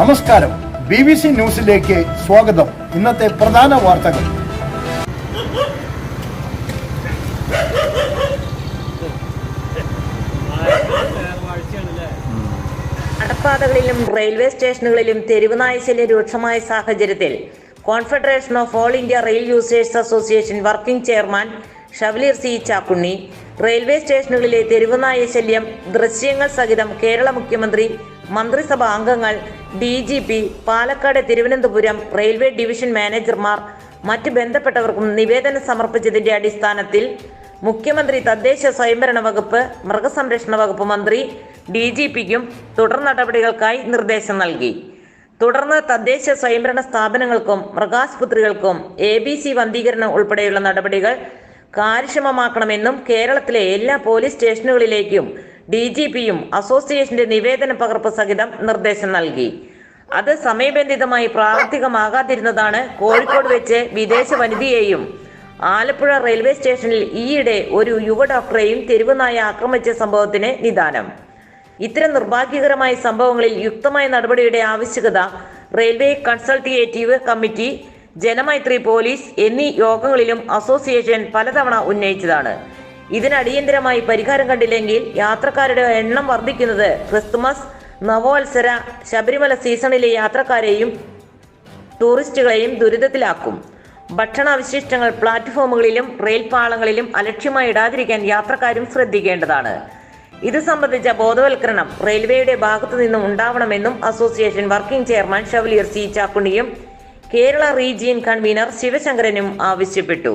നമസ്കാരം. B B C ന്യൂസിലേക്ക് സ്വാഗതം. ഇന്നത്തെ പ്രധാന വാർത്തകൾ. നടപ്പാതകളിലും റെയിൽവേ സ്റ്റേഷനുകളിലും തെരുവ് നായശല്യം രൂക്ഷമായ സാഹചര്യത്തിൽ confederation of all India rail users association working chairman chevalier C Chakkunni railway സ്റ്റേഷനുകളിലെ തെരുവുനായ ശല്യം ദൃശ്യങ്ങൾ സഹിതം കേരള മുഖ്യമന്ത്രി മന്ത്രിസഭാ അംഗങ്ങൾ D G P Palakkad Thiruvananthapuram railway division മാനേജർമാർ മറ്റ് ബന്ധപ്പെട്ടവർക്കും നിവേദനം സമർപ്പിച്ചതിന്റെ അടിസ്ഥാനത്തിൽ മുഖ്യമന്ത്രി തദ്ദേശ സ്വയംഭരണ വകുപ്പ് മൃഗസംരക്ഷണ വകുപ്പ് മന്ത്രി ഡി ജി പിക്കും തുടർ നടപടികൾക്കായി നിർദ്ദേശം നൽകി. തുടർന്ന് തദ്ദേശ സ്വയംഭരണ സ്ഥാപനങ്ങൾക്കും മൃഗാശുപത്രികൾക്കും എ ബി സി വന്ധീകരണം ഉൾപ്പെടെയുള്ള നടപടികൾ കാര്യക്ഷമമാക്കണമെന്നും കേരളത്തിലെ എല്ലാ പോലീസ് സ്റ്റേഷനുകളിലേക്കും ഡി ജി പിയും അസോസിയേഷന്റെ നിവേദന പകർപ്പ് സഹിതം നിർദ്ദേശം നൽകി. അത് സമയബന്ധിതമായി പ്രാവർത്തികമാകാതിരുന്നതാണ് കോഴിക്കോട് വെച്ച് വിദേശ വനിതയെയും ആലപ്പുഴ റെയിൽവേ സ്റ്റേഷനിൽ ഈയിടെ ഒരു യുവ ഡോക്ടറെയും തെരുവുനായ ആക്രമിച്ച സംഭവത്തിന് നിദാനം. ഇത്തരം നിർഭാഗ്യകരമായ സംഭവങ്ങളിൽ യുക്തമായ നടപടിയുടെ ആവശ്യകത railway consultative committee Janamaithri police എന്നീ യോഗങ്ങളിലും അസോസിയേഷൻ പലതവണ ഉന്നയിച്ചതാണ്. ഇതിന് അടിയന്തരമായി പരിഹാരം കണ്ടില്ലെങ്കിൽ യാത്രക്കാരുടെ എണ്ണം വർദ്ധിക്കുന്നത് ക്രിസ്തുമസ് നവോത്സര ശബരിമല സീസണിലെ യാത്രക്കാരെയും ടൂറിസ്റ്റുകളെയും ദുരിതത്തിലാക്കും. ഭക്ഷണാവശിഷ്ടങ്ങൾ പ്ലാറ്റ്ഫോമുകളിലും റെയിൽ പാളങ്ങളിലും അലക്ഷ്യമായി ഇടാതിരിക്കാൻ യാത്രക്കാരും ശ്രദ്ധിക്കേണ്ടതാണ്. ഇത് സംബന്ധിച്ച ബോധവൽക്കരണം റെയിൽവേയുടെ ഭാഗത്തു നിന്നും ഉണ്ടാവണമെന്നും association working chairman chevalier C ചാക്കുണിയും Kerala region convener ശിവശങ്കരനും ആവശ്യപ്പെട്ടു.